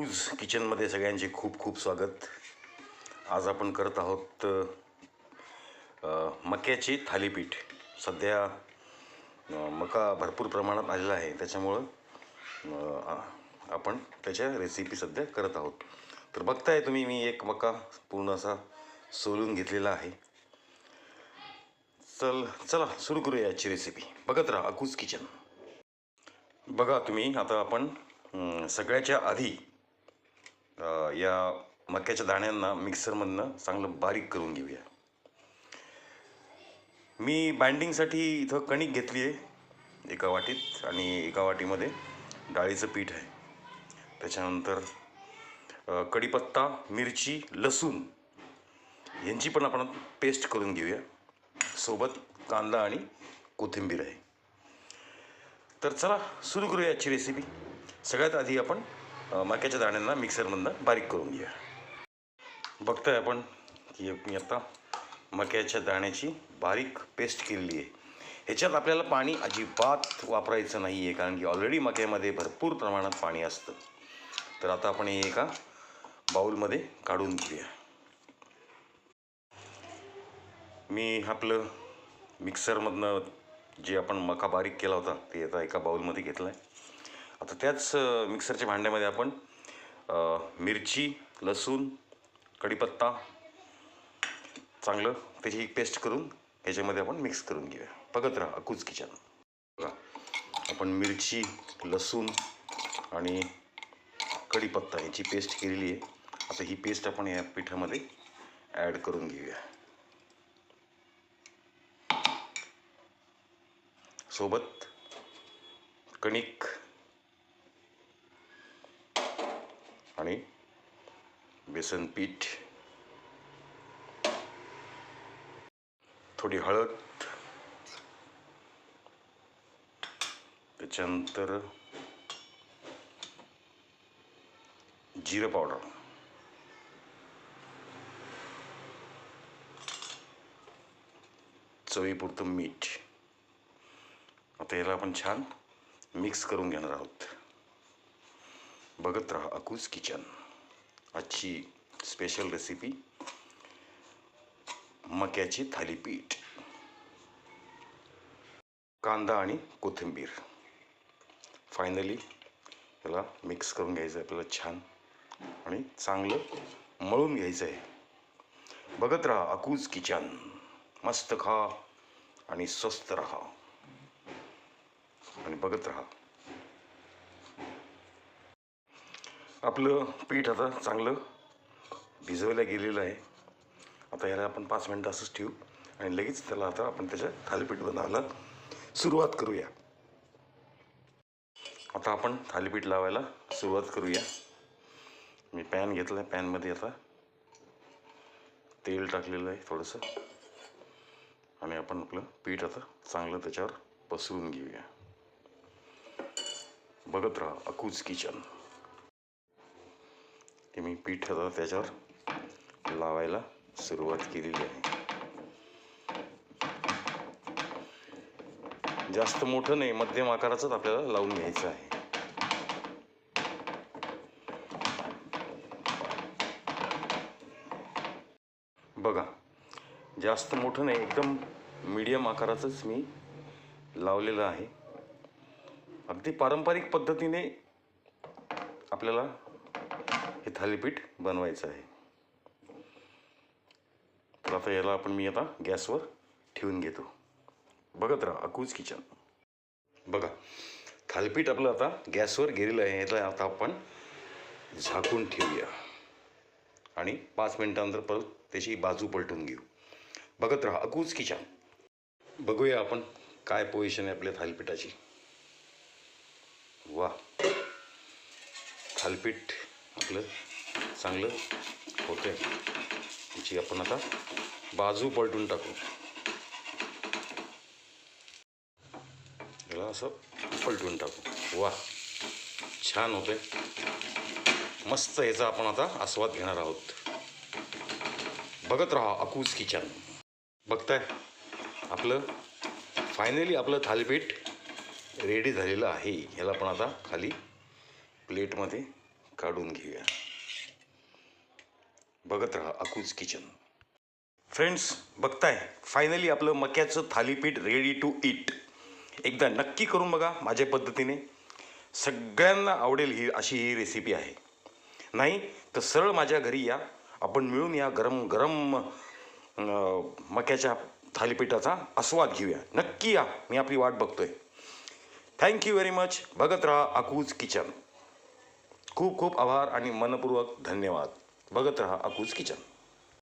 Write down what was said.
News किचनमध्ये सगळ्यांचे खूप खूप स्वागत. आज आपण करत आहोत मक्याची थालीपीठ. सध्या मका भरपूर प्रमाणात आलेला आहे. त्याच्यामुळं आपण त्याच्या रेसिपी सध्या करत आहोत. तर बघताय तुम्ही मी एक मका पूर्ण असा सोलून घेतलेला आहे. चल चला सुरू करूया याची रेसिपी बघत राहा अकूज किचन. बघा तुम्ही आता आपण सगळ्याच्या आधी या मक्याच्या दाण्यांना मिक्सरमधनं चांगलं बारीक करून घेऊया. मी बाइंडिंगसाठी इथं कणिक घेतली आहे एका वाटीत आणि एका वाटीमध्ये डाळीचं पीठ आहे. त्याच्यानंतर कढीपत्ता मिरची लसूण यांची पण आपण पेस्ट करून घेऊया. सोबत कांदा आणि कोथिंबीर आहे. तर चला सुरू करूया याची रेसिपी सगळ्यात आधी आपण मक्याच्या दाण्यांना मिक्सरमधनं बारीक करून घेऊया बघतोय आपण की मी आता मक्याच्या दाण्याची बारीक पेस्ट केलेली आहे. ह्याच्यात आपल्याला पाणी अजिबात वापरायचं नाही आहे कारण की ऑलरेडी मक्यामध्ये भरपूर प्रमाणात पाणी असतं. तर आता आपण हे एका बाऊलमध्ये काढून घेऊया. मी आपलं मिक्सरमधनं जे आपण मका बारीक केला होता ते आता एका बाऊलमध्ये घेतलं आहे आता त्याच मिक्सरच्या भांड्यामध्ये आपण मिरची लसूण कढीपत्ता चांगलं त्याची एक पेस्ट करून ह्याच्यामध्ये आपण मिक्स करून घेऊया. बघत राहा अकूच किचन बघा आपण मिरची लसूण आणि कढीपत्ता याची पेस्ट केलेली आहे. आता ही पेस्ट आपण या पिठामध्ये ॲड करून घेऊया. सोबत कणिक आणि बेसन पीठ थोडी हळद त्याच्यानंतर जिरं पावडर. चवीपुरतं मीठ. आता याला आपण छान मिक्स करून घेणार आहोत. बघत राहा अकूज किचन. आजची स्पेशल रेसिपी मक्याची थालीपीठ. कांदा आणि कोथिंबीर. फायनली याला मिक्स करून घ्यायचं आहे आपल्याला छान आणि चांगलं मळून घ्यायचं आहे बघत राहा अकूज किचन. मस्त खा आणि स्वस्त राहा. आणि बघत राहा आपलं पीठ आता चांगलं भिजवायला गेलेलं आहे. आता याला आपण पाच मिनटं असंच ठेवू आणि लगेच त्याला आता आपण त्याच्या थालीपीठ बनवायला सुरुवात करूया. आता आपण थालीपीठ लावायला सुरुवात करूया. मी पॅन घेतलं आहे पॅनमध्ये आता तेल टाकलेलं आहे थोडंसं. आणि आपण आपलं पीठ आता चांगलं त्याच्यावर पसरून घेऊया. बघत राहा अकूज किचन. ते मी पीठ आता त्याच्यावर लावायला सुरुवात केलेली आहे. जास्त मोठं नाही मध्यम आकाराचंच आपल्याला लावून घ्यायचं आहे. बघा जास्त मोठं नाही एकदम मीडियम आकाराचंच मी लावलेलं आहे. अगदी पारंपरिक पद्धतीने आपल्याला हे थालीपीठ बनवायचं आहे. तर आता याला आपण मी आता गॅसवर ठेवून घेतो. बघत राहा अकूज किचन. बघा थालीपीठ आपलं आता गॅसवर गेलेलं आहे. याला आता आपण झाकून ठेवूया. आणि पाच मिनिटानंतर परत त्याची बाजू पलटून घेऊ. बघत राहा अकूज किचन. बघूया आपण काय पोझिशन आहे आपल्या थालीपीठाची. वा थालीपीठ आपलं चांगलं होते आहे त्याची आपण आता बाजू पलटून टाकू. याला असं पलटून टाकू. वा छान होते मस्त याचा आपण आता आस्वाद घेणार आहोत. बघत राहा अकूज किचन. बघताय आपलं फायनली आपलं थालीपीठ रेडी झालेलं आहे. ह्याला पण आता खाली प्लेटमध्ये काढून घेऊया. बघत राहा अकूज किचन. फ्रेंड्स बघताय फायनली आपलं मक्याचं थालीपीठ रेडी टू इट एकदा नक्की करून बघा माझ्या पद्धतीने. सगळ्यांना आवडेल ही अशी ही रेसिपी आहे. नाही तर सरळ माझ्या घरी या. आपण मिळून या गरम गरम मक्याच्या थालीपीठाचा आस्वाद घेऊया. नक्की या मी आपली वाट बघतोय. थँक्यू व्हेरी मच बघत राहा अकूज किचन. खूप खूप आभार आणि मनपूर्वक धन्यवाद. बघत राहा अकूज किचन.